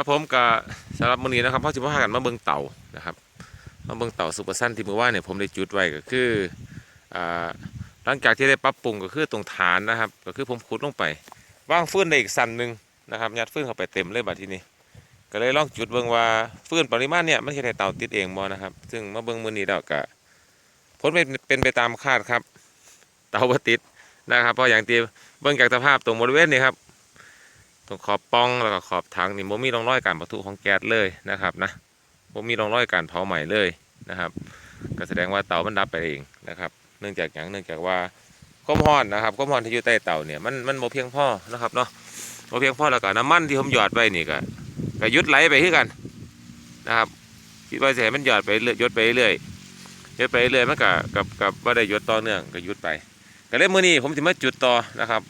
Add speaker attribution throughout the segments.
Speaker 1: ครับผมก็สำหรับมื้อนี้นะครับพ่อสิพากันมาเบิ่งเต่านะครับมาเบิ่งเต่าซุปเปอร์ซันที่เมื่อวานเนี่ยผมได้จุดไว้ก็คืออ่าหลังจากที่ได้ปรับปรุงก็คือตรงฐานนะครับ ก็คือผมขุดลงไปว่างฟื้นได้อีกสันหนึ่งนะครับยัดฟื้นเข้าไปเต็มเลยบัดทีนี้ ก็เลยลองจุดเบิ่งว่าฟื้นปริมาณเนี่ยมันเฮ็ดให้เต่าติดเองบ่นะครับ ซึ่งมาเบิ่งมื้อนี้แล้วก็ผลเป็นเป็นไปตามคาดครับ เต่าบ่ติดนะครับเพราะอย่างที่เบิ่งจากสภาพตรงบริเวณนี้ครับ ตรงขอบปล่องแล้วก็ขอบถังนี่บ่มีร่องรอยการปะทุของแก๊สเลยนะครับนะบ่มีร่องรอยการเผาไหม้เลยนะครับ ก็แสดงว่าเตามันดับไปเองนะครับ เนื่องจากหยังเนื่องจากว่าความร้อนนะครับความร้อนที่อยู่ใต้เตาเนี่ยมันมันบ่เพียงพอนะครับเนาะบ่เพียงพอแล้วก็น้ำมันที่ผมหยอดไว้นี่ก็ก็ยุดไหลไปคือกันนะครับคิดว่าจะให้มันหยอดไปเรื่อยหยดไปเรื่อยหยดไปเรื่อยมันก็กับกับบ่าได้หยดต่อเนื่องก็ยุดไปก็เลยมื้อนี้ผมสิมาจุดต่อนะครับ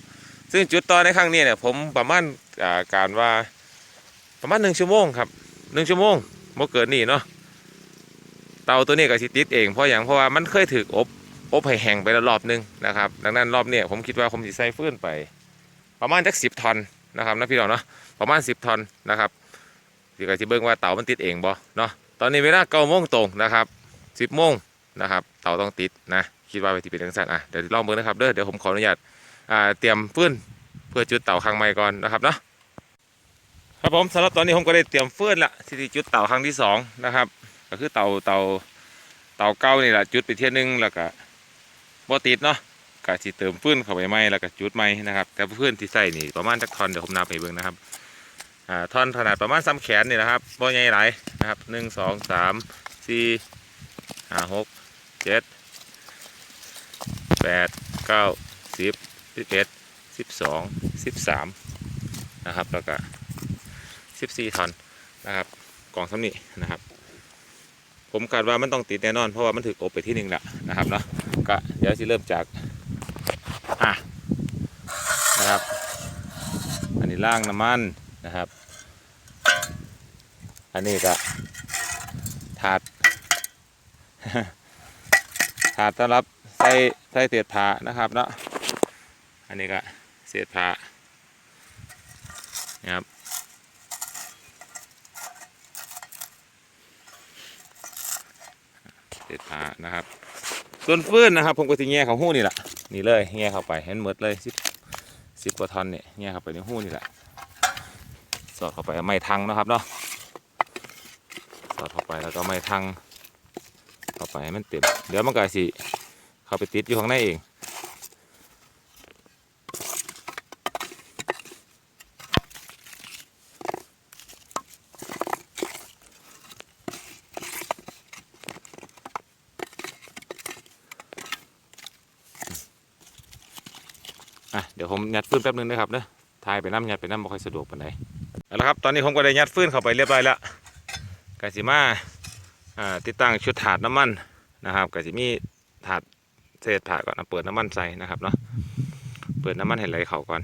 Speaker 1: ซึ่งจุดต่อในครั้งนี้เนี่ยผมประมาณาการว่าประมาณหนึ่งชั่วโมงครับหนึ่งชั่วโมงบ่เกินนี่เนาะเตาตัวนี้ก็สิติดเองเพราะอย่างเพราะว่ามันเคยถูกอบอบให้แห้งไปแล้วรอบหนึงนะครับดังนั้นรอบเนี้ผมคิดว่าผมสิใส่ฟืนไป ประมาณจักสิบทอนนะครับนะพี่น้องเนาะประมาณสิบทอนนะครับพี่ก็จะเบิ่งว่าเตามันติดเองบ่เนาะตอนนี้เวลาเก้าโมงตรงนะครับสิบโมงนะครับเตาต้องติดนะคิดว่าไปที่เป็นจังซั่นอะเดี๋ยวลองเบิ่งนะครับเด้อเดี๋ยวผมขออนุญาต เตรียมฟืนเพื่อจุดเต่าครั้งใหม่ก่อนนะครับเนาะครับผมสำหรับตอนนี้ผมก็ได้เตรียมฟืนละที่จุดเต่าครั้งที่สองนะครับ ก็คือเต่าเต่าเต่าเก้านี่แหละจุดไปเที่ยนึงแล้วก็บ่ติดเนาะก็สิเติมฟืนเข้าไปใหม่แล้วก็จุดใหม่นะครับ แต่ฟืนที่ใส่นี่ประมาณจักทอนเดี๋ยวผมนับให้เบิ่งนะครับอ่าทอนขนาดประมาณซ้ำแขนนี่นะครับบ่ใหญ่หลายนะครับหนึ่งสองสามสี่ห้าหกเจ็ดแปดเก้าสิบ สิบเอ็ดสิบสองสิบสามนะครับแล้วก็สิบสี่ทอนนะครับกล่องสำนีนะครับ ผมคาดว่ามันต้องติดแน่นอน เพราะว่ามันถืออบไปที่หนึ่งและนะครับเนาะก็เดี๋ยวจะเริ่มจากอะนะครับ อันนี้ล่างน้ำมันนะครับ อันนี้ก็ถาดถาดสำหรับใส่ใส่เศษผ้านะครับเนาะ อันนี้ก็เศษผ้านะครับ เศษผ้านะครับ ส่วนฟืนนะครับ ผมก็จะแง่เขาหู้นี่แหละนี่เลยแง่เข้าไปเห็นหมดเลยสิบสิบกว่าทอนเนี่ยแง่เข้าไปในหู้นี่แหละสอดเข้าไปไม้ทังนะครับเนาะสอดเข้าไปแล้วก็ไม้ทังเข้าไปให้มันเต็มเดี๋ยวมันก็สิเข้าไปติดอยู่ข้างในเอง อะเดี๋ยวผมยัดฟืนแป๊บนึงนะครับเนอะทายไปน้ำยัดไปน้ำบ่ค่อยสะดวกปานใดเอาละครับ ตอนนี้ผมก็ได้ยัดฟืนเข้าไปเรียบร้อยแล้วกสิมาอ่าติดตั้งชุดถาดน้ำมันนะครับกสิมีถาดเศษถาดก่อนเปิดน้ำมันใส่นะครับเนาะเปิดน้ำมันให้ไหลเข้าก่อน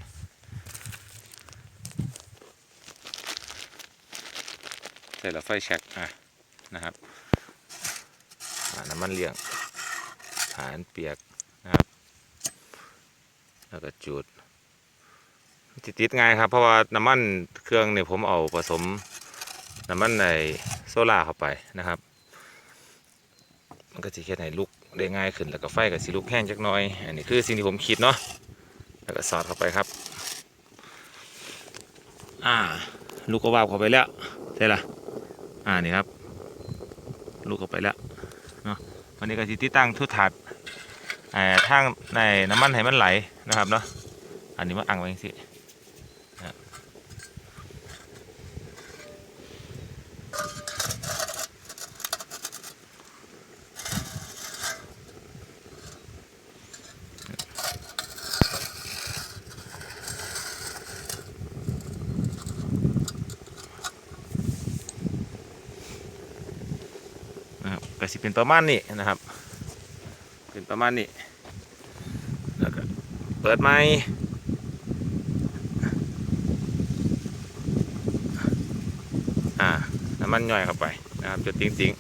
Speaker 1: ใส่แล้วไฟแช็กอะนะครับอ่าน้ำมันเลี้ยงฐานเปียกนะครับ แล้วก็จุดติดติดง่ายครับ เพราะว่าน้ำมันเครื่องเนี่ยผมเอาผสมน้ำมันในโซล่าเข้าไปนะครับ มันก็จะเฮ็ดให้ลุกได้ง่ายขึ้นแล้วก็ไฟก็สิลุกแห้งจักหน่อย อันนี้คือสิ่งที่ผมคิดเนาะแล้วก็สอดเข้าไปครับ อ่า ลูกก็วาบเข้าไปแล้วใช่ละอ่านี่ครับ ลูกเข้าไปแล้วเนาะวันนี้ก็สิติดตั้งทุกถาด ทางในน้ำมันให้มันไหลนะครับเนาะอันนี้มาอังไว้สินะครับนะครับก็สิเป็นประมาณนี้นะครับ เป็นประมาณนี้ เปิดไหมอ่าน้ำมันย่อยเข้าไปนะครับจะติ้งติ้ง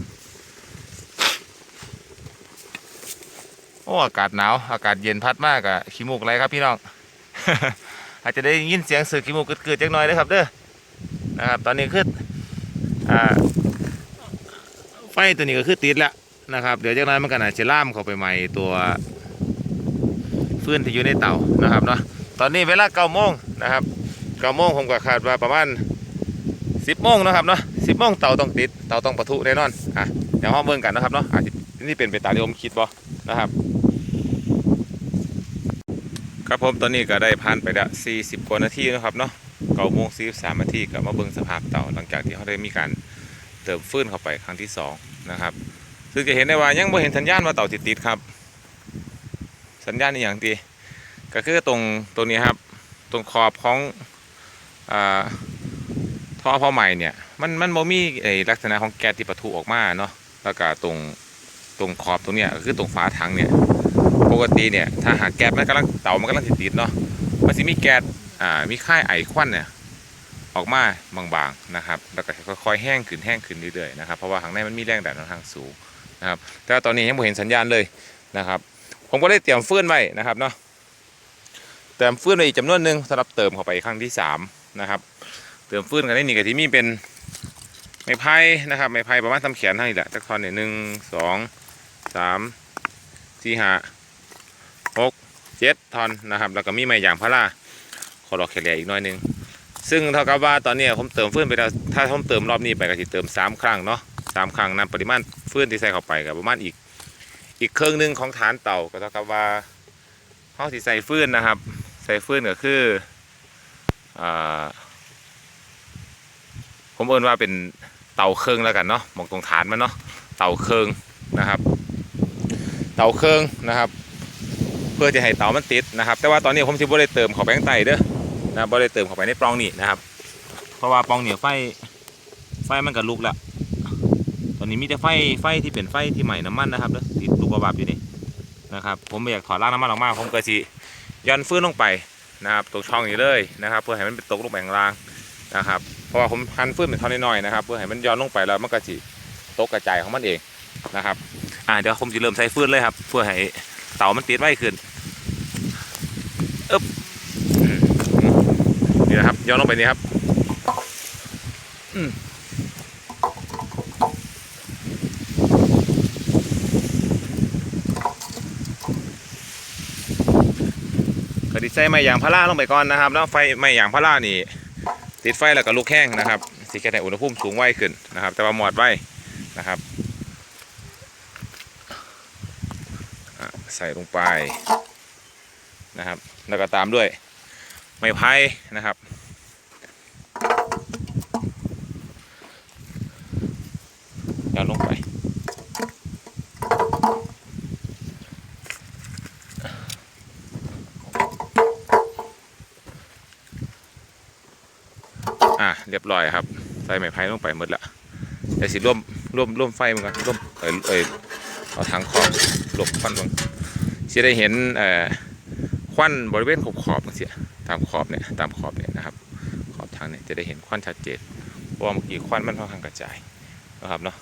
Speaker 1: โอ้อากาศหนาวอากาศเย็นพัดมากอะขี้มูกอะไรครับพี่น้องอาจจะได้ยินเสียงสื่อขี้มูกเกิดๆจักหน่อยนะครับเด้อนะครับตอนนี้คืออ่าไฟตัวนี้ก็คือติดแล้วนะครับ เดี๋ยวจากนั้นมันก็น่าจะล่ามเข้าไปใหม่ตัว ฟืนที่อยู่ในเตานะครับเนาะตอนนี้เวลาเก้าโมงนะครับเก้าโมงผมก็คาดว่าประมาณสิบโมงนะครับเนาะสิบโมงเตาต้องติดเตาต้องปะทุแน่นอนอะเดี๋ยวห้องเบิ่งกันนะครับเนาะอาจจะนี่เป็นไปตามที่ผมคิดบ่นะครับ ครับผมตอนนี้ก็ได้ผ่านไปแล้ว40กว่านาทีนะครับเนาะเก้าโมง43นาทีก็มาเบิ่งสภาพเตาหลังจากที่เขาได้มีการเติมฟืนเข้าไปครั้งที่สองนะครับ ซึ่งจะเห็นได้ว่ายังไม่เห็นสัญญาณว่าเตาติดติดครับ สัญญาณอย่างตีก็คือตรงตรงนี้ครับ ตรงขอบของอท่อพ่อใหม่เนี่ยมันมันโมมีไอลักษณะของแก๊สที่ปะทุออกมาเนาะแล้วก็ตรงตรงขอบตรงเนี้ยก็คือตรงฝาถังเนี่ยปกติเนี่ยถ้าหากแก๊สมันกำลังเตามันกำลังติดๆเนาะมันสิมีแก๊สอ่ามีค่ายไอควันเนี่ยออกมาบางๆนะครับ แล้วก็ค่อยๆแห้งขึ้นแห้งขึ้นเรื่อยๆนะครับ เพราะว่าข้างในมันมีแรงดันค่อนข้างสูงนะครับ แต่ตอนนี้ยังไม่เห็นสัญญาณเลยนะครับ ผมก็ได้เตรียมฟื้นไว้นะครับเนาะเติมฟื้นไว้อีกจำนวนหนึ่งสำหรับเติมเข้าไปครั้งที่สามนะครับ เติมฟื้นกันได้นี่กับที่มีเป็นไม้ไผ่นะครับไม้ไผ่ประมาณทำแขนเท่านี้แหละจักทอนเนี่ยหนึ่งสองสามสี่ห้าหกเจ็ดทอนนะครับ แล้วก็มีไม้ยางพาราขอรอแคเลียอีกน้อยหนึง ซึ่งเท่ากับว่าตอนนี้ผมเติมฟื้นไปแล้วถ้าผมเติมรอบนี้ไปก็จะเติมสามครั้งเนาะสามครั้งนำปริมาณฟื้นที่ใส่เข้าไปกับประมาณอีก อีกเครื่องหนึ่งของฐานเต่าก็เท่ากับว่าเขาที่ใส่ฟืนนะครับ ใส่ฟืนก็คืออผมเอินว่าเป็นเต่าเครื่องแล้วกันเนาะมองตรงฐานมันเนาะเต่าเครื่องนะครับ เต่าเครื่องนะครับ เพื่อจะให้เต่ามันติดนะครับ แต่ว่าตอนนี้ผมสิบ่ได้เติมข้าไปข้างใต้เด้อนะบ่ได้เติมเข้าไปในปล่องนี่นะครับ เพราะว่าปล่องเนี่ยไฟไฟมันก็ลุกแล้วตอนนี้มีแต่ไฟไฟที่เป็นไฟที่ใหม่น้ำมันนะครับเด้อติด ลูกกระบาบอยู่นี่นะครับผมไม่อยากถอดรางน้ำมันออกมาผมก็สิย้อนฟื้นลงไปนะครับตรงช่องนี้เลยนะครับ เพื่อให้มันเป็นตกลงไปข้างล่างนะครับ เพราะว่าผมพันฟื้นเป็นท่อนน้อยๆนะครับ เพื่อให้มันย้อนลงไปแล้วมันก็สิตกกระจายของมันเองนะครับอ่าเดี๋ยวผมจะเริ่มใช้ฟื้นเลยครับ เพื่อให้เต่ามันติดไว้ขึ้นอึ๊บนี่นะครับย้อนลงไปนี่ครับ อืม ใส่ไม้ยางพาราลงไปก่อนนะครับแล้วไฟไม้ยางพารานี่ ติดไฟแล้วก็ลุกแห้งนะครับสิแค่ในอุณหภูมิสูงไว้ขึ้นนะครับ แต่ว่าหมอดไว้นะครับใส่ลงไปนะครับ แล้วก็ตามด้วยไม้ไผ่นะครับยัดลงไปอะเร้อยครับ ใส่ไม้ไผ่ลงไปหมดละเดี๋ยวสิร่วมร่วมร่วมไฟมันกันร่วมเอ้ยเอ้ยเอาถังขอบหลบควันลงจะได้เห็นเอ่อควันบริเวณขอบขอบมันเสียตามขอบเนี่ยตามขอบเนี่ยนะครับขอบทางเนี่ยจะได้เห็นควันชัดเจนเพราะว่าเมื่อกี้ควันมันค่อนข้างกระจายนะครับเนาะ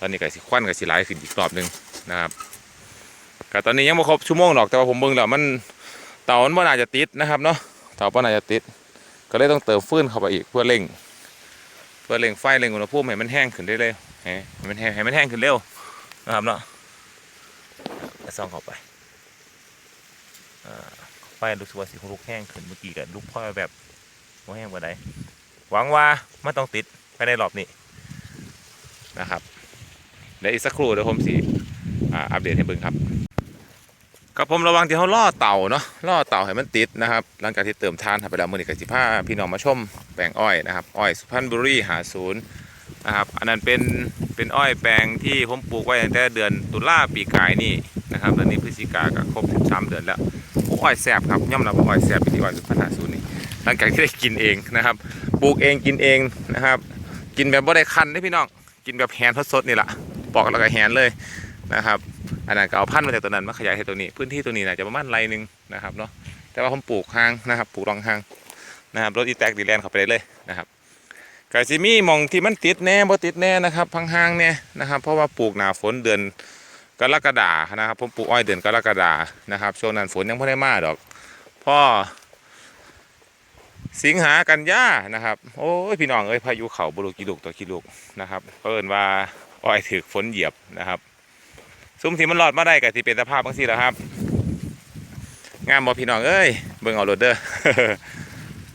Speaker 1: ตอนนี้ก็สิควันก็สิไหลขึ้นอีกรอบหนึ่งนะครับก็ตอนนี้ยังไม่ครบชั่วโมงหรอกแต่ว่าผมเบิ่งแล้วมันเตามันบ่น่าจะติดนะครับเนาะเตาบ่น่าจะติด ก็เลยต้องเติมฟืนเข้าไปอีกเพื่อเร่ง เพื่อเร่งไฟเร่งอุณหภูมิให้มันแห้งขึ้นได้เร็วให้ให้มันแห้งให้มันแห้งขึ้นเร็วนะครับเนาะแล้วซ่องเข้าไปไฟรู้สึกว่าสิลุกแห้งขึ้นเมื่อกี้กับลุกพ่อแบบว่าแห้งกว่าใดหวังว่าไม่ต้องติดภายในรอบนี้นะครับเดี๋ยวอีกสักครู่เดี๋ยวผมสิอ่าอัปเดตให้เบิ่งครับ ครับผมระวังที่เขาล่อเต่าเนาะล่อเต่าให้มันติดนะครับ หลังจากที่เติมทานไปแล้วมือนี้กสิผ้าพี่น้องมาชมแปลงอ้อยนะครับอ้อยสุพรรณบุรีหาศูนย์นะครับอันนั้นเป็นเป็นอ้อยแปลงที่ผมปลูกไว้ตั้งแต่เดือนตุลาปีกายนี่นะครับตอนนี้พฤศจิกาก็ครบ13เดือนแล้วโอ้อ้อยแสบครับย่อมรับว่าอ้อยแสบเป็นที่อ้อยสุพรรณหาศูนย์นี่หลังจากที่ได้กินเองนะครับปลูกเองกินเองนะครับ กินแบบบ่ได้คันเด้พี่น้องกินแบบแฮนสดๆนี่แหละปอกแล้วก็แฮนเลยนะครับ อันนั้นก็เอาพันธุ์มาจากตัวนั้นมาขยายให้ตัวนี้ พื้นที่ตัวนี้น่าจะประมาณไรหนึ่งนะครับเนาะแต่ว่าผมปลูกห่างนะครับปลูกรองห่างนะครับรถอีแตกดีแลนด์เข้าไปได้เลยนะครับก็สิมีหมองที่มันติดแน่บ่ติดแน่นะครับพังห่างเนี่ยนะครับ เพราะว่าปลูกหนาฝนเดือนกรกฎานะครับผมปลูกอ้อยเดือนกรกฎานะครับช่วงนั้นฝนยังไม่ได้มาดอกพ่อสิงหากันยานะครับโอ้ยพี่น้องเอ้ยพายุเขาบุรุกี่ลูกต่อกี่ลูกนะครับเพิ่นว่าอ้อยถือฝนเหยียบนะครับ ซุ้มทีมันรอดมาได้กับที่เป็นสภาพบางสิแล้วครับ งามบอพี่น้องเอ้ยเบิ่งเอาโรดเดอร์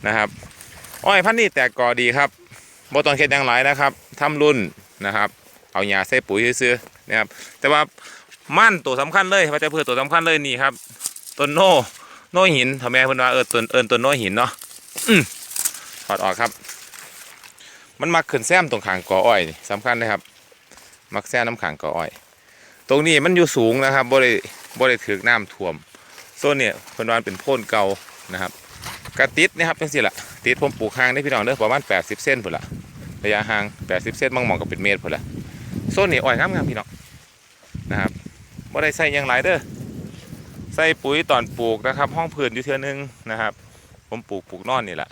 Speaker 1: นะครับอ้อยพันธุ์นี้แตกกอดีครับบ่ตองเค็ดยังหลายนะครับทำรุ่นนะครับ เอาหญ้าใส่ปุ๋ยซื้อๆนะครับ แต่ว่ามั่นตัวสำคัญเลยว่าจะเพื่อตัวสำคัญเลยนี่ครับต้นโนโนหินทำไมเพิ่นว่าเออต้นเอินต้นโนหินเนาะถอดออกครับ มันมักขึ้นแซมตรงขางกออ้อยนี่สำคัญนะครับ มักแซมน้ำขางกออ้อย ตรงนี้มันอยู่สูงนะครับบ่ได้บ่ได้ถึกน้ำท่วมโซนเนี่ยเพิ่นว่าเป็นโพ่นเก่านะครับกระติดนะครับจังซี่ล่ะติดผมปลูกห่างได้พี่น้องเด้อประมาณ80เซนพุ่นละระยะห่าง 80เซนบางหม่องก็เป็นเมตรพุ่นละโซนนี้อ้อยงามๆพี่น้องนะครับบ่ได้ใส่ยังหลายเด้อใส่ปุ๋ยตอนปลูกนะครับ ห้องพื้นอยู่เทื่อนึงนะครับ ผมปลูกปลูกนอนนี่แหละ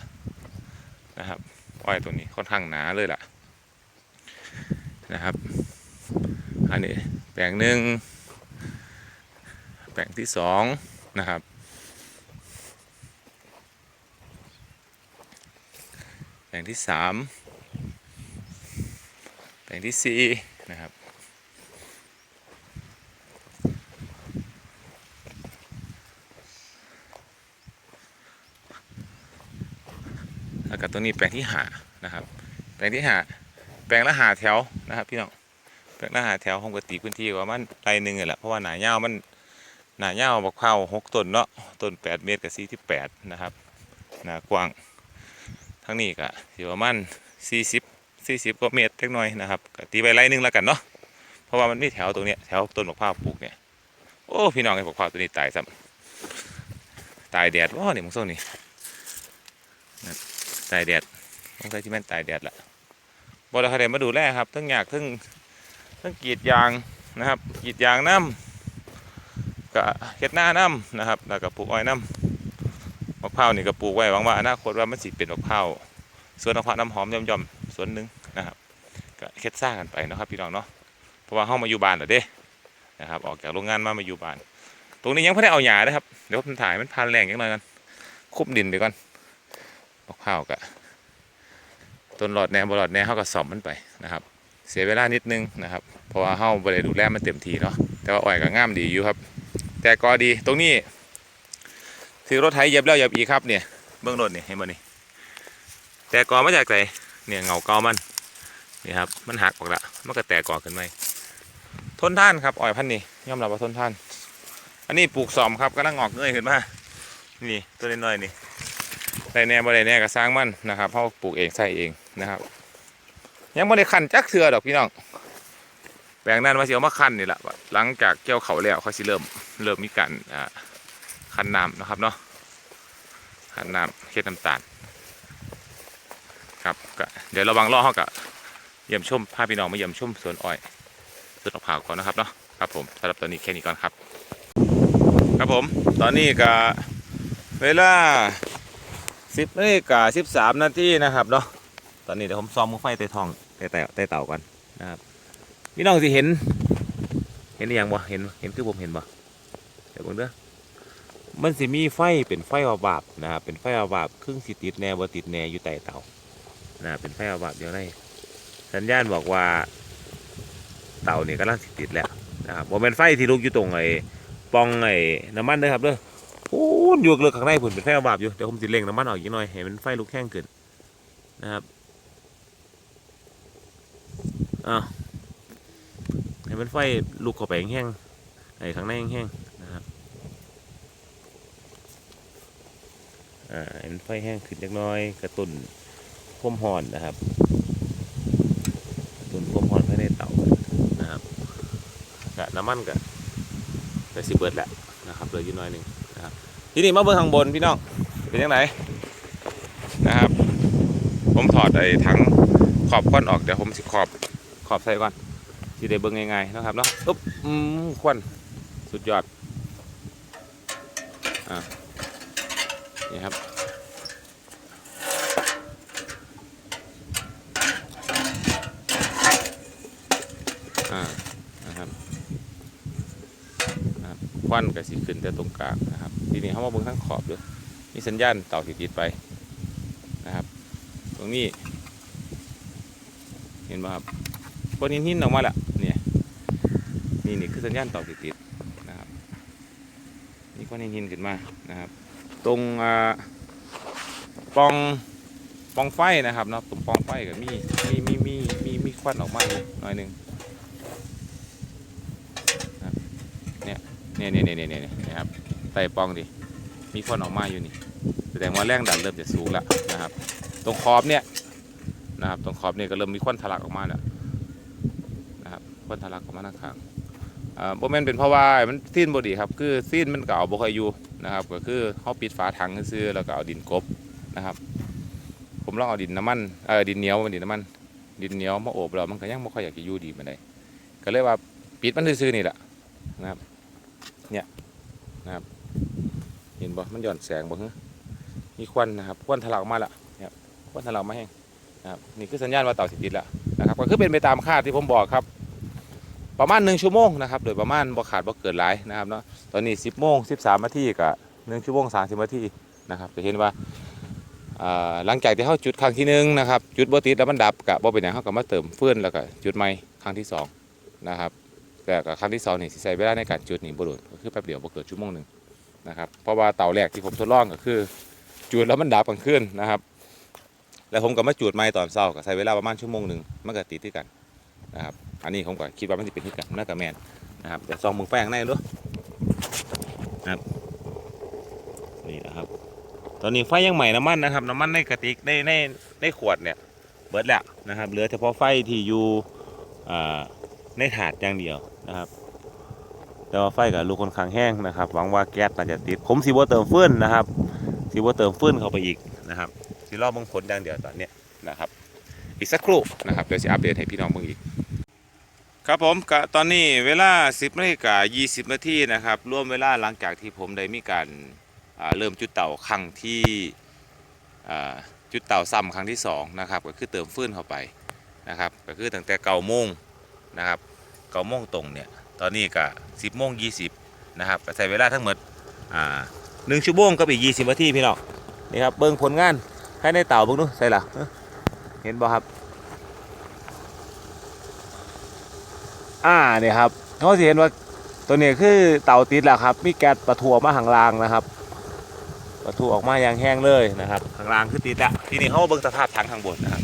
Speaker 1: นะครับอ้อยตัวนี้ค่อนข้างหนาเลยล่ะนะครับ อันนี้แปลงหนึ่งแปลงที่สองนะครับแปลงที่สามแปลงที่สี่นะครับแล้วก็ตัวนี้แปลงที่หานะครับ แปลงที่หาแปลงละหาแถวนะครับพี่น้อง แปลงละหาแถวห้องกตีพื้นที่ว่ามันไรหนึ่งนี่แหละเพราะว่าหนาเงามันหนาเงาบักเผาหกต้นเนาะต้นแปดเมตรกับสี่ที่แปดนะครับหนากว้างทั้งนี้ก็ถือว่ามันสี่สิบสี่สิบกว่าเมตรเล็กน้อยนะครับกตีไปไรหนึ่งแล้วกันเนาะเพราะว่ามันมีแถวตรงเนี้ยแถวต้นบักเผาปลูกเนี่ยโอ้พี่น้องไอ้บักเผาตัวนี้ตายซ้ำตายแดดว้าเนี่ยมึงโซ่นี่ตายแดดต้องใช้ที่แม่นตายแดดละบ่ได้ใครมาดูแลครับทั้งอยากทั้ง ทั้งกรีดยางนะครับกรีดยางน้ำกับเฮ็ดหน้าน้ำนะครับ แล้วก็ปลูกอ้อยน้ำมะพร้าวนี่ก็ปลูกไว้หวังว่าอนาคตว่ามันสิเป็นมะพร้าวสวนมะพร้าวน้ำหอมย่อมๆสวนหนึ่งนะครับก็เฮ็ดซ่างกันไปนะครับพี่น้องเนาะเพราะว่าเฮามาอยู่บ้านแล้วเด้นะครับออกจากโรงงานมามาอยู่บ้าน ตรงนี้ยังไม่ได้เอาหญ้านะครับเดี๋ยวผมถ่ายมันพันแรงยังไงกันคุบดินไปก่อนมะพร้าวกะต้นหลอดแหนบ่หลอดแหนเฮาก็ซ่อมมันไปนะครับ เสียเวลานิดนึงนะครับเพราะว่าเฮาบ่ได้ดูแลมันเต็มทีเนาะแต่ว่าอ้อยก็งามดีอยู่ครับ แต่ก็ดีตรงนี้ถือรถไถเยียบแล้วเยียบอีกครับเนี่ยเบื้องรถนี่เห็นบ่นี่แต่กอมาจากไหนเนี่ยเงาเกามันนี่ครับมันหักออกละมันก็แตกกอขึ้นมทนท่านครับอ้อยพันนี้ยอมรับว่าทนท่าน อันนี้ปลูกซอมครับกำลังงอกเงยขึ้นมานี่ตัวน้อยๆนี่ได้แน่บ่ได้แน่ก็สร้างมันนะครับเฮาปลูกเองใส่เองนะครับ ยังไม่ได้คันจักเทือดอกพี่น้อง แปลงนั้นว่าสิเอามาคันนี่แหละหลังจากเกี่ยวเขาแล้วเขาสิเริ่มเริ่มมีการอ่าคันน้ำนะครับเนาะคันน้ำเค็ดน้ำตาลครับก็เดี๋ยวระวังล่อเขากะเยี่ยมชมพาพี่น้องมาเยี่ยมชมสวนอ้อยสวนมะพร้าวก่อนนะครับเนาะครับผมสำหรับตอนนี้แค่นี้ก่อนครับ ครับผมตอนนี้ก็เวลาสิบนาฬิกาสิบสามนาทีนะครับเนาะตอนนี้เดี๋ยวผมซ้อมมือไฟใต้ท้อง ใต้ใต้ใต้เต่ากันนะครับพี่น้องสิเห็น เห็นอยังบ่เห็นเห็นคือผมเห็นบ่เดี๋ยวเบิ่งเด้อมันสิมีไฟเป็นไฟอาบาบนะครับเป็นไฟอาบาบครึ่งสิติดแน่บ่ติดแน่อยู่ใต้เต่านะเป็นไฟอาบาบเดียวได้สัญญาณบอกว่า เต่าเนี่ยกำลังสิติดแล้วนะครับบ่เป็นไฟที่ลุกอยู่ตรงไอ้ปองไอ้น้ำมันเด้อครับเด้อโอ้ยอยู่เลือกข้างในพุ่นเป็นไฟอาบาบอยู่เดี๋ยวผมสิเร่งน้ำมันออกอีกหน่อยให้มันไฟลุกแห้งขึ้นนะครับ อ้าวให้มันไฟลุกเข้าไปแห้งๆไอ้ข้างในแห้งๆนะครับอ่าให้มันไฟแห้งขึ้นเล็กน้อย กระตุ้นความร้อนนะครับกระตุ้นความร้อนภายในเตานะครับกะน้ำมันกะแต่สิเบิดแหละนะครับเหลืออยู่น้อยหนึ่งนะครับทีนี้มาเบิ่งข้างบนพี่น้องเป็นยังไงนะครับ ผมถอดไอ้ทั้งขอบก้อนออกเดี๋ยวผมสิขอบ ขอบใส่ก่อนสิได้เบิ่งง่ายๆนะครับเนาะอุ๊บอืมควันสุดยอดอ่านี่ครับอ่านะครับควันก็สิขึ้นแต่ตรงกลางนะครับทีนี้เขามาเบิ่งทั้งขอบด้วยมีสัญญาณเต่าที่ติดไปนะครับ ตรงนี้ เห็นไหมครับ ก้อนหินหินออกมาและเนี่ยนี่นี่คือสัญญาณต่าติดติดๆนะครับนี่ก้อนหินหินขึ้นมานะครับ ตรงปองปองไฟนะครับเนาะตรงปองไฟก็มีมีมีมีมีมีควันออกมาอยู่หน่อยหนึงนะครับเนี่ยเนี่ยเนี่ยเนี่ยเนี่ยเนี่ยเนี่ยครับใต้ปองดิมีควันออกมาอยู่นี่แสดงว่าแรงดันเริ่มจะสูงแล้วนะครับ ตรงขอบเนี่ยนะครับตรงขอบเนี่ยก็เริ่มมีควันทะลักออกมาแล้ว ครับควันทะลักออกมาทางข้างอ่าโบแมนเป็นเพราะว่ามันซีนบดีครับคือซีนมันเก็เอาบ่ค่อยอยู่นะครับ ก็คือเขาปิดฝาถังซื่อแล้วก็เอาดินกบนะครับ ผมลองเอาดินน้ำมันเออดินเหนียวมันดินน้ำมันดินเหนียวมาโอบเรามันก็ยังบ่ค่อยอยากจะอยู่ดีมันได้ก็เลยว่าปิดมันซื่อๆนี่แหละนะครับ เนี่ยนะครับ เห็นบ่มันหย่อนแสงบ่ฮะมีควันนะครับควันทะลักออกมาและควันทะลักมาแห้งนะครับนี่คือสัญญาณว่าเต่าสิติดล้วนะครับ ก็คือเป็นไปตามคาดที่ผมบอกครับ ประมาณหนึ่งชั่วโมงนะครับโดยประมาณบ่ขาดบ่เกินหลายนะครับเนาะตอนนี้ 10โมง13นาทีกับหนึ่งชั่วโมง30นาทีนะครับจะเห็นว่าหลังจากที่เขาจุดครั้งที่หนึ่งนะครับจุดบ่ติดแล้วมันดับกับบ่เป็นหยังเขาก็มาเติมฟืนแล้วก็จุดใหม่ครั้งที่สองนะครับแต่กับครั้งที่สองนี่สิใช้เวลาในการจุดนี่บ่โดนก็คือแป๊บเดียวบ่เกินชั่วโมงหนึ่งนะครับเพราะว่าเตาแรกที่ผมทดลองก็คือจุดแล้วมันดับกลางคืนนะครับแล้วผมก็มาจูดไม้ตอนเช้าก็ใช้เวลาประมาณชั่วโมงหนึ่งมันก็ติดที่กัน นะครับอันนี้ผมก็คิดว่ามันจะเป็นที่กันน่าจะแมนนะครับเดี๋ยวซองมึงแป้งในด้วยนะครับนี่นะครับ ตอนนี้ไฟยังใหม่น้ำมันนะครับน้ำมันในกระติกในในในขวดเนี่ยเบิดแล้วนะครับเหลือเฉพาะไฟที่อยู่ในถาดอย่างเดียวนะครับ แต่ว่าไฟกับลูกคนข้างแห้งนะครับ หวังว่าแก๊สน่าจะติดผมสีบัเติมฟื้นนะครับสีบัเติมฟื้นเข้าไปอีกนะครับสิรอบเบิ่งผลอย่างเดียวตอนนี้นะครับ อีกสักครู่นะครับเดี๋ยวจะอัปเดตให้พี่น้องเบิ่งอีก ครับผมกตอนนี้เวลา 10นาฬิกา20นาทีนะครับร่วมเวลาหลังจากที่ผมได้มีการเริ่มจุดเต่าครั้งที่จุดเต่าซ้ำครั้งที่สองนะครับก็คือเติมฟื้นเข้าไปนะครับก็คือตั้งแต่เก้าโมงนะครับเก้าโมงตรงเนี่ยตอนนี้ก็10โมง20นะครับใช้เวลาทั้งหมดหนึ่งชั่วโมงกับอีก20นาทีพี่น้องนี่ครับเบิ่งผลงานให้ในเต่าเบิ่งดูใส่ละเอ้อ เห็นบ่ครับ อ่าเนี่ยครับเขาสิเห็นว่าตัวนี้คือเต่าติดแล้วครับ มีแก๊สประทุออกมาข้างลางนะครับ ประทุออกมาอย่างแห้งเลยนะครับข้างลางคือติดแล้วทีนี้เขาเบิ่งสภาพถังข้างบนนะครับ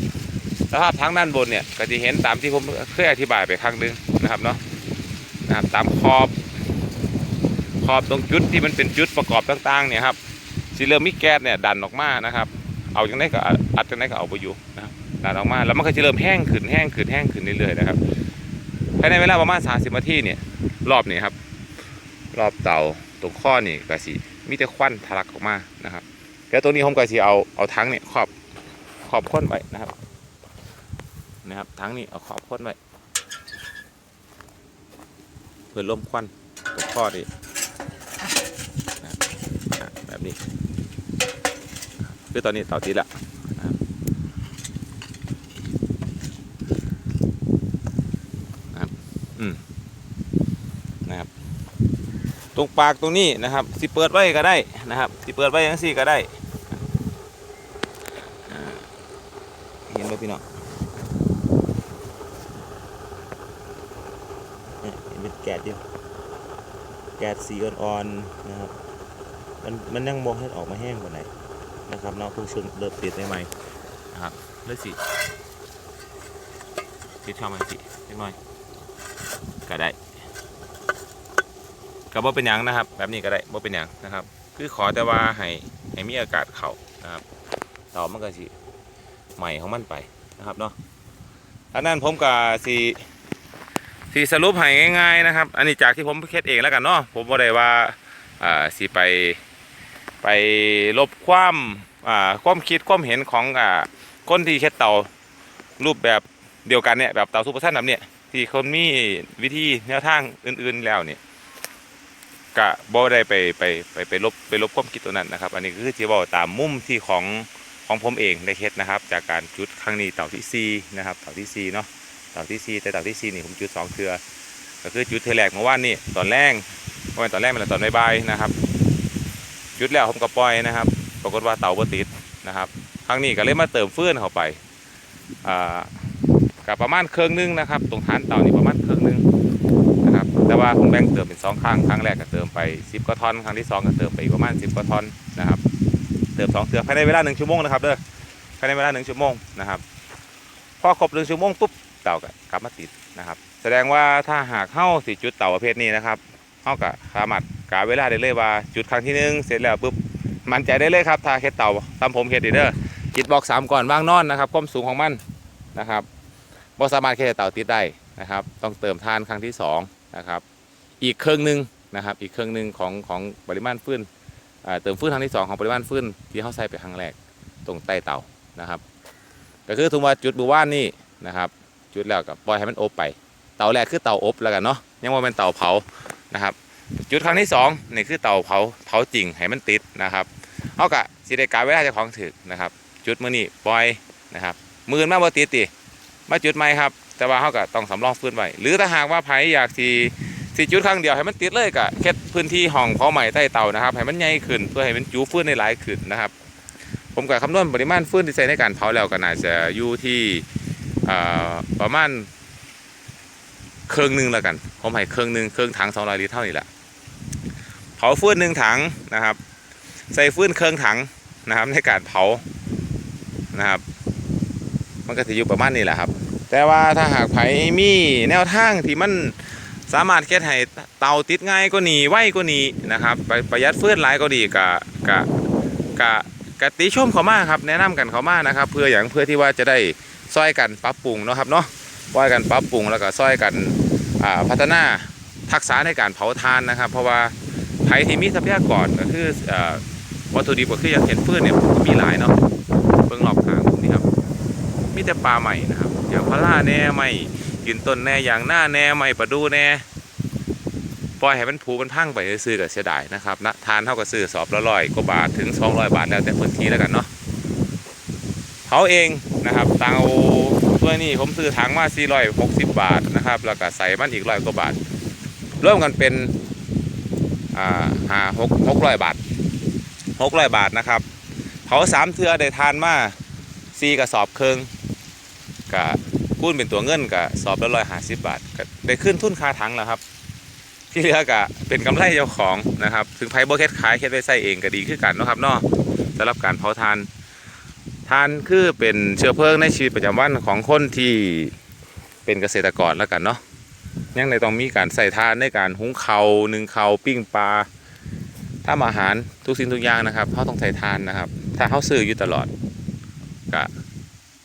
Speaker 1: สภาพถังด้านบนเนี่ยก็จะเห็นตามที่ผมเคยอธิบายไปครั้งหนึงนะครับเนาะนะครับตามขอบขอบตรงจุดที่มันเป็นจุดประกอบต่างๆเนี่ยครับสิเริ่มมีแก๊สเนี่ยดันออกมานะครับ เอาจังไดก็อัดอัดจังไดก็เอาไปอยู่นะครับ ดันออกมาแล้วมันก็จะเริ่มแห้งขึ้นแห้งขึ้นแห้งขึ้นเรื่อยๆนะครับภายในเวลาประมาณ30นาทีเนี่ยรอบนี้ครับ รอบเตาตรงข้อนี่ก็สิมีแต่ควันทะลักออกมานะครับแล้วตัวนี้ผมก็สิเอาเอาทั้งเนี่ยครอบขอบค้นไว้นะครับนะครับทั้งนี้เอาขอบค้นไว้เพื่อลมควันตรงข้อนี่นะแบบนี้คือตอนนี้เตาติดละนะครับนะครับอืมนะครับ ตรงปากตรงนี้นะครับสิเปิดไว้ก็ได้นะครับสิเปิดไว้ยังสี่ก็ได้เห็นไหมพี่น้องเห็นเป็นแก๊สอยู่แก๊สสีอ่อนๆนะครับมันมันยังมองให้ออกมาแห้งกว่าไหนนะครับเนาะเพิ่งชุนเริ่มติดใหม่ๆนะครับเลยสิติดช่องมันสิเล็กน้อยก็ได้ ก็บ่เป็นหยังนะครับ แบบนี้ก็ได้บ่เป็นหยังนะครับ คือขอแต่ว่าให้ให้มีอากาศเข้านะครับต่อมันก็สิใหม่ของมันไปนะครับเนาะอันนั้นผมก็สิสิสรุปให้ง่ายๆนะครับ อันนี้จากที่ผมเฮ็ดเองแล้วกันเนาะผมบ่ได้ว่าอ่าสิไปไปลบความอ่าความคิดความเห็นของอ่าคนที่เฮ็ดเต่ารูปแบบเดียวกันเนี่ยแบบเต่าซูเปอร์ซันแบบเนี้ยที่คนมีวิธีแนวทางอื่นๆแล้วเนี่ย กะบ่ได้ไปไปไปไปลบไปลบความคิดตัวนั้นนะครับ อันนี้คือที่บอกตามมุมที่ของของผมเองได้เฮ็ดนะครับ จากการจุดครั้งนี้เต่าที่สี่นะครับเต่าที่สี่เนาะเต่าที่สี่แต่เต่าที่สี่นี่ผมจุดสองเทือก็คือจุดเทแรกเมื่อวานนี่ตอนแรกเมื่อวานตอนแรกเป็นตอนบ่ายๆนะครับ จุดแล้วผมก็ปล่อยนะครับ ปรากฏว่าเต่าบ่ติดนะครับครั้งนี้ก็เลยมาเติมฟื้นเข้าไปอ่ากับประมาณเครื่องนึงนะครับ ตรงฐานเต่านี่ประมาณเครื่อง แต่ว่าผมแบ่งเติมเป็นสองครั้งครั้งแรกก็เติมไป10กว่าท่อนครั้งที่สองก็เติมไปอีกประมาณ10กว่าท่อนนะครับเติมสองเตือภายในเวลาหนึ่งชั่วโมงนะครับเด้อภายในเวลาหนึ่งชั่วโมงนะครับพอครบหนึ่งชั่วโมงปุ๊บเต่าก็กลับมาติดนะครับแสดงว่าถ้าหากเข้าสิจุดเต่าประเภทนี้นะครับเข้ากับสามารถกาเวลาได้เลยว่าจุดครั้งที่หนึ่งเสร็จแล้วปุ๊บมั่นใจได้เลยครับถ้าเฮ็ดเต่าตามผมเฮ็ดดีเด้อจิตบอกสามก่อนว่างนอนนะครับความสูงของมันนะครับบ่สามารถแค่เต่าติดได้นะครับ ต้องเติมทานครั้งที่สอง นะครับ อีกเครื่องหนึ่งนะครับ อีกเครื่องหนึ่งของของปริมาณฟืนเติมฟืนครั้งที่สองของปริมาณฟืนที่เขาใส่ไปครั้งแรกตรงใต้เต่านะครับ ก็คือทุกว่าจุดบือว่านนี่นะครับ จุดแล้วก็ปล่อยให้มันอบไป เตาแรกคือเตาอบแล้วกันเนาะยังว่าเป็นเตาเผานะครับ จุดครั้งที่สองนี่คือเตาเผาเผาจริงให้มันติดนะครับเอากะสิได้การเวลาจะของถึกนะครับ จุดมือนี่ปล่อยนะครับมือมาบ่ติดติมาจุดใหม่ครับ แต่ว่าเขาก็ต้องสำรองฟื้นไว้หรือถ้าหากว่าไผอยากสีสีจุดครั้งเดียวให้มันติดเลยก็แค่พื้นที่ห้องเผาใหม่ใต้เตานะครับให้มันใหญ่ขึ้นเพื่อให้มันจูฟื้นในหลายขึ้นนะครับ ผมก็คำนวณปริมาณฟื้นที่ใช้ในการเผาแล้วก็น่าจะอยู่ที่ประมาณเครื่องหนึ่งแล้วกันผมให้เครื่องหนึ่งเครื่องถังสองร้อยลิตรเท่านี้แหละเผาฟื้นหนึ่งถังนะครับ ใส่ฟื้นเครื่องถังนะครับในการเผานะครับ มันก็จะอยู่ประมาณนี้แหละครับ แต่ว่าถ้าหากไผมีแนวทางที่มันสามารถเฮ็ดให้เตาติดง่ายก็นีไวก็นีนะครับประหยัดฟืนหลายก็ดีกะกะกะกะติชมเขามาครับแนะนำกันเขามานะครับ เพื่ออย่างเพื่อที่ว่าจะได้ซอยกันปรับปรุงเนาะครับเนาะว่ากันปรับปรุงแล้วก็ซอยกันพัฒนาทักษะในการเผาทานนะครับ เพราะว่าไผที่มีทรัพยากรก็คืออ่าวัตถุดิบก็คืออย่างเห็นฟืนเนี่ยมีหลายเนาะเบื้องรอบขางนี่ครับมีแต่ปลาใหม่นะครับ อย่างพาราแน่ใหม่ยืนต้นแน่อย่างหน้าแน่ใหม่ประดูแน่ปล่อยให้มันผูมันพังไปซื้อๆก็เสียดายนะครับนะทานเท่ากับซื้อสอบละร้อยกว่าบาทถึง 200 บาทแล้วแต่พื้นที่แล้วกันเนาะเผาเองนะครับเตาตัวนี้ผมซื้อถังมา 460 บาทนะครับแล้วก็ใส่มันอีกร้อยกว่าบาทรวมกันเป็นอ่าห้าหกหกร้อยบาทหกร้อยบาทนะครับเผาสามเทือได้ทานมาสี่กระสอบครึ่ง กะคูณเป็นตัวเงินกะสอบละร้อยห้าสิบบาทก็ได้ขึ้นทุนค่าถังแล้วครับ ที่เหลือกะเป็นกำไรเจ้าของนะครับ ถึงไพ่โบเคสขายเคสไว้ใส่เองก็ดีขึ้นกันนะครับเนาะสำหรับการเผาทานทานคือเป็นเชื้อเพลิงในชีวิตประจำวันของคนที่เป็นเกษตรกรแล้วกันเนาะยังในต้องมีการใส่ทานในการหุงเขาวนึ่งเขาปิ้งปลาทำอาหารทุกสิ่งทุกอย่างนะครับเขาต้องใส่ทานนะครับ ถ้าเขาซื้ออยู่ตลอดก็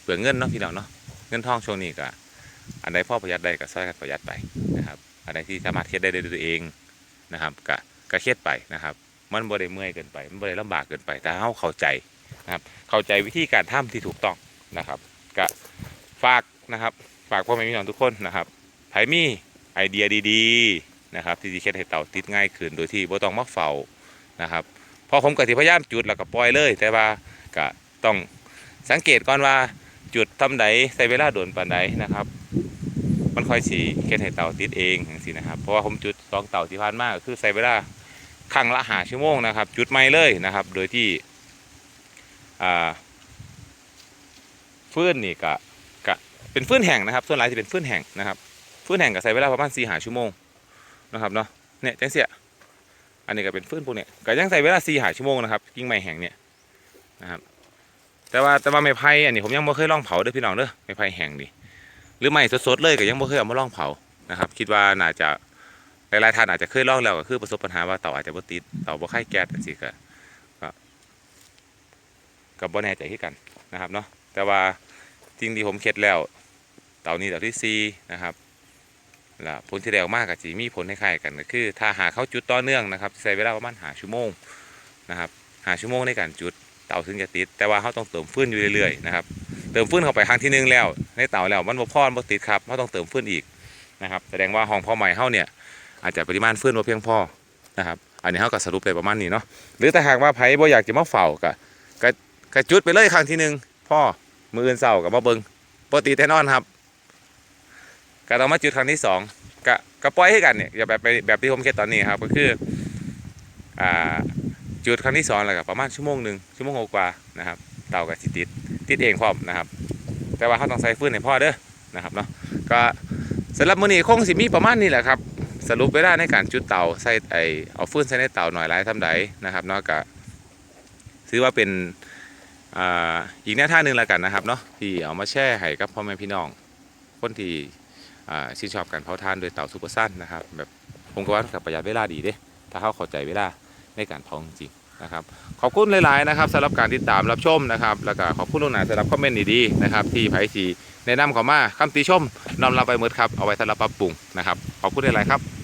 Speaker 1: เปลืองเงินเนาะพี่น้องเนาะ เงินทองช่วงนี้ก็อันใดพ่อประหยัดได้ก็ช่วยกันประหยัดไปนะครับ อันใดที่สามารถเฮ็ดได้ด้วยตัวเองนะครับก็ก็เฮ็ดไปนะครับ มันบ่ได้เมื่อยเกินไป มันบ่ได้ลำบากเกินไปแต่เขาเข้าใจนะครับเข้าใจวิธีการทำที่ถูกต้องนะครับก็ฝากนะครับฝากพ่อแม่พี่น้องทุกคนนะครับไผมีไอเดียดีๆนะครับที่จะเฮ็ดให้เต่าติดง่ายขึ้นโดยที่บ่ต้องมาเฝ้านะครับพอผมก็สิพยายามจุดแล้วก็ปล่อยเลย แต่ว่าก็ต้องสังเกตก่อนว่า จุดทำใดใช้เวลาโดนปานใดนะครับ มันค่อยสิเฮ็ดให้เต่าติดเองจังซี่นะครับ เพราะว่าผมจุดสองเต่าที่ผ่านมาก็คือใช้เวลาครั้งละหาชั่วโมงนะครับ จุดใหม่เลยนะครับ โดยที่ฟื้นนี่ก็ก็เป็นฟื้นแห้งนะครับ ส่วนหลายจะเป็นฟื้นแห้งนะครับฟื้นแห้งก็ใช้เวลาประมาณสี่หาชั่วโมงนะครับเนาะเนี่ยจังเสียอันนี้ก็เป็นฟื้นพวกเนี้ยก็ยังใช้เวลาสี่หาชั่วโมงนะครับ กิ่งไม้แห้งเนี่ยนะครับ แต่ว่าแต่ว่าไม้ไผ่อันนี้ผมยังไม่เคยลองเผาเด้อพี่น้องเด้อไม้ไผ่แห้งดิหรือไม้สดๆเลยก็ยังไม่เคยเอามาลองเผานะครับ คิดว่าน่าจะหลายๆท่านอาจจะเคยลองแล้วก็คือประสบปัญหาว่าเต่าอาจจะบ่ติดเต่าบ่ไข่แก๊สจังซี่ก็กับบ่แน่ใจคือกันนะครับเนาะแต่ว่าจริงที่ผมเข็ดแล้ว เต่านี้เต่าที่ซีนะครับแล้วผลที่ได้ออกมากกับจีมีผลคล้ายๆกันก็คือถ้าหาเข้าจุดต่อเนื่องนะครับใช้เวลาประมาณหาชั่วโมงนะครับหาชั่วโมงในการจุด เต่าถึงจะติด แต่ว่าเขาต้องเติมฟื้นอยู่เรื่อยๆนะครับเติมฟื้นเข้าไปครั้งที่หนึ่งแล้วในเต่าแล้วมันบ่พอมันบ่ติดครับเขาต้องเติมฟื้นอีกนะครับแสดงว่าห้องพ่อใหม่เขาเนี่ยอาจจะปริมาณฟื้นบ่เพียงพอนะครับอันนี้เขาก็สรุปได้ประมาณนี้เนาะหรือแต่หากว่าไผบ่อยากจะมาเฝ้าก็กระจุดไปเลยครั้งที่หนึ่งพ่อมืออื่นเศร้ากับมาเบิงปกติแต่นอนครับก็ต้องมาจุดครั้งที่สองกะกะปล่อยให้กันเนี่ยอย่าแบบไปแบบที่ผมคิดตอนนี้ครับก็คืออ่า จุดครั้งที่สองแล้วก็ประมาณชั่วโมงหนึ่งชั่วโมงกว่านะครับ เต่ากับสิติดติดเองพร้อมนะครับ แต่ว่าเขาต้องใส่ฟืนให้พ่อเด้อนะครับเนาะก็สำหรับมื้อนี้คงสิมีประมาณนี้แหละครับ สรุปเวลาในการจุดเต่าใส่ไอเอาฟืนใส่ในเต่าหน่อยหลายทำใดนะครับเนาะก็ถือว่าเป็นอ,อีกแนวท่าหนึ่งแล้วกันนะครับเนาะที่เอามาแชร์ให้กับพ่อแม่พี่น้อง คนที่ชื่นชอบการเผาถ่านโดยเต่าซูเปอร์ซันนะครับแบบผมก็ว่ากับประหยัดเวลาดีเด้ถ้าเขาเข้าใจเวลา ในการท้องจริงนะครับขอบคุณหลาย ๆ นะครับสำหรับการติดตามรับชมนะครับ แล้วก็ขอบคุณลูกหนาสำหรับคอมเมนต์ดี ๆ นะครับ ที่ไผ่สีแนะนำเขามาคำติชมนำเราไปหมดครับ เอาไว้สำหรับปรับปรุงนะครับ ขอบคุณหลาย ๆ ครับ